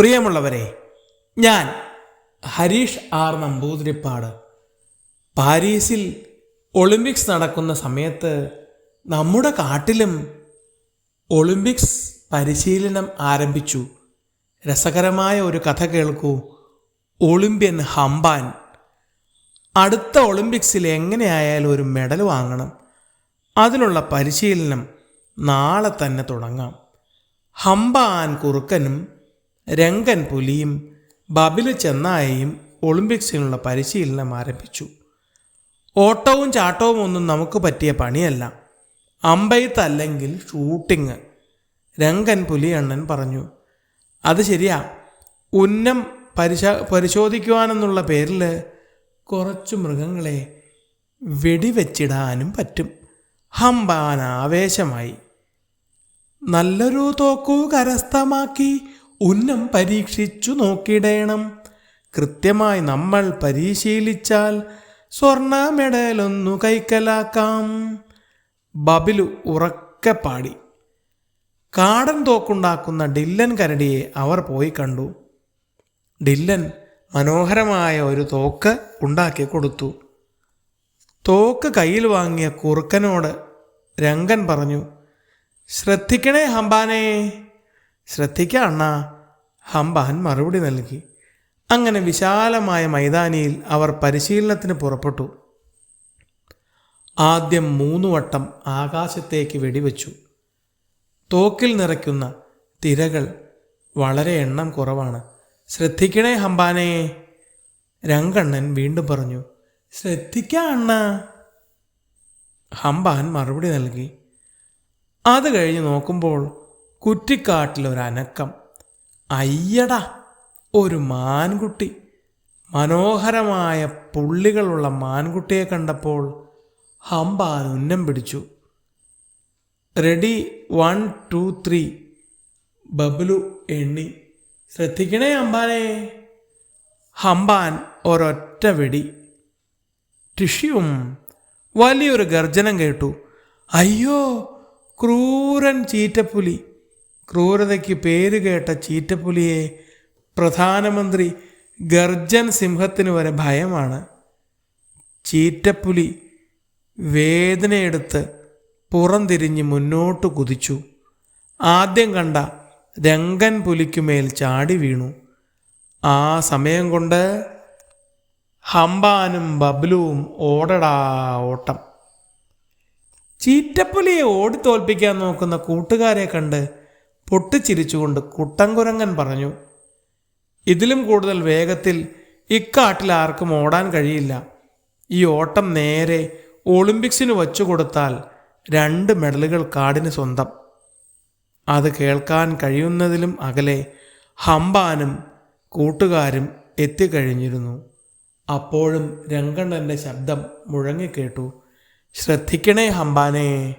പ്രിയമുള്ളവരെ ഞാൻ ഹരീഷ് ആർ നമ്പൂതിരിപ്പാട്. പാരീസിൽ ഒളിമ്പിക്സ് നടക്കുന്ന സമയത്ത് നമ്മുടെ കാട്ടിലും ഒളിമ്പിക്സ് പരിശീലനം ആരംഭിച്ചു. രസകരമായ ഒരു കഥ കേൾക്കൂ. ഒളിമ്പ്യൻ ഹംബാൻ അടുത്ത ഒളിമ്പിക്സിൽ എങ്ങനെയായാലും ഒരു മെഡൽ വാങ്ങണം. അതിനുള്ള പരിശീലനം നാളെ തന്നെ തുടങ്ങാം. ഹംബാൻ കുറുക്കനും രംഗൻ പുലിയും ബബിൽ ചെന്നായയും ഒളിമ്പിക്സിനുള്ള പരിശീലനം ആരംഭിച്ചു. ഓട്ടവും ചാട്ടവും ഒന്നും നമുക്ക് പറ്റിയ പണിയല്ല. അമ്പയത്തല്ലെങ്കിൽ ഷൂട്ടിങ് രംഗൻ പുലിയണ്ണൻ പറഞ്ഞു. അത് ശരിയാ. ഉന്നം പരിശ പരിശോധിക്കുവാനെന്നുള്ള പേരിൽ കുറച്ച് മൃഗങ്ങളെ വെടിവെച്ചിടാനും പറ്റും. ഹംബാൻ ആവേശമായി നല്ലൊരു തോക്കു കരസ്ഥമാക്കി ഉന്നം പരീക്ഷിച്ചു നോക്കിടേണം. കൃത്യമായി നമ്മൾ പരിശീലിച്ചാൽ സ്വർണ മെഡലൊന്നു കൈക്കലാക്കാം. ബബിലു ഉറക്കെ പാടി. കാടൻ തോക്കുണ്ടാക്കുന്ന ഡില്ലൻ കരടിയെ അവർ പോയി കണ്ടു. ഡില്ലൻ മനോഹരമായ ഒരു തോക്ക് ഉണ്ടാക്കി കൊടുത്തു. തോക്ക് കയ്യിൽ വാങ്ങിയ കുറുക്കനോട് രംഗൻ പറഞ്ഞു ശ്രദ്ധിക്കണേ ഹംബാനെ ശ്രദ്ധിക്കാം അണ്ണാ. ഹംബാൻ മറുപടി നൽകി. അങ്ങനെ വിശാലമായ മൈതാനിയിൽ അവർ പരിശീലനത്തിന് പുറപ്പെട്ടു. ആദ്യം മൂന്ന് വട്ടം ആകാശത്തേക്ക് വെടിവെച്ചു. തോക്കിൽ നിറയ്ക്കുന്ന തിരകൾ വളരെ എണ്ണം കുറവാണ്. ശ്രദ്ധിക്കണേ ഹംബാനെ. രംഗണ്ണൻ വീണ്ടും പറഞ്ഞു ശ്രദ്ധിക്ക അണ്ണ. ഹംബാൻ മറുപടി നൽകി. അത് കഴിഞ്ഞ് നോക്കുമ്പോൾ അനക്കം. അയ്യടാ ഒരു മാൻകുട്ടി. മനോഹരമായ പുള്ളികളുള്ള മാൻകുട്ടിയെ കണ്ടപ്പോൾ ഹംബാൻ ഉന്നം പിടിച്ചു. Ready one two three. Bablu എണ്ണി. ശ്രദ്ധിക്കണേ അമ്പാനെ ഹംബാൻ ഒരൊറ്റ വെടി. ടിഷ്യും വലിയൊരു ഗർജനം കേട്ടു. അയ്യോ ക്രൂരൻ ചീറ്റപ്പുലി. ക്രൂരതയ്ക്ക് പേരുകേട്ട ചീറ്റപ്പുലിയെ പ്രധാനമന്ത്രി ഗർജൻ സിംഹത്തിന് വരെ ഭയമാണ്. ചീറ്റപ്പുലി വേദനയെടുത്ത് പുറംതിരിഞ്ഞ് മുന്നോട്ട് കുതിച്ചു. ആദ്യം കണ്ട രംഗൻ പുലിക്കുമേൽ ചാടി വീണു. ആ സമയം കൊണ്ട് ഹംബാനും ബബ്ലുവും ഓടടാ ഓട്ടം. ചീറ്റപ്പുലിയെ ഓടിത്തോൽപ്പിക്കാൻ നോക്കുന്ന കൂട്ടുകാരെ കണ്ട് പൊട്ടിച്ചിരിച്ചുകൊണ്ട് കുട്ടൻകുരങ്ങൻ പറഞ്ഞു ഇതിലും കൂടുതൽ വേഗത്തിൽ ഇക്കാട്ടിൽ ആർക്കും ഓടാൻ കഴിയില്ല. ഈ ഓട്ടം നേരെ ഒളിമ്പിക്സിന് വച്ചു കൊടുത്താൽ രണ്ട് മെഡലുകൾ കാടിന് സ്വന്തം. അത് കേൾക്കാൻ കഴിയുന്നതിലും അകലെ ഹംബാനും കൂട്ടുകാരും എത്തിക്കഴിഞ്ഞിരുന്നു. അപ്പോഴും രംഗണ്ണന്റെ ശബ്ദം മുഴങ്ങിക്കേട്ടു ശ്രദ്ധിക്കണേ ഹംബാനേ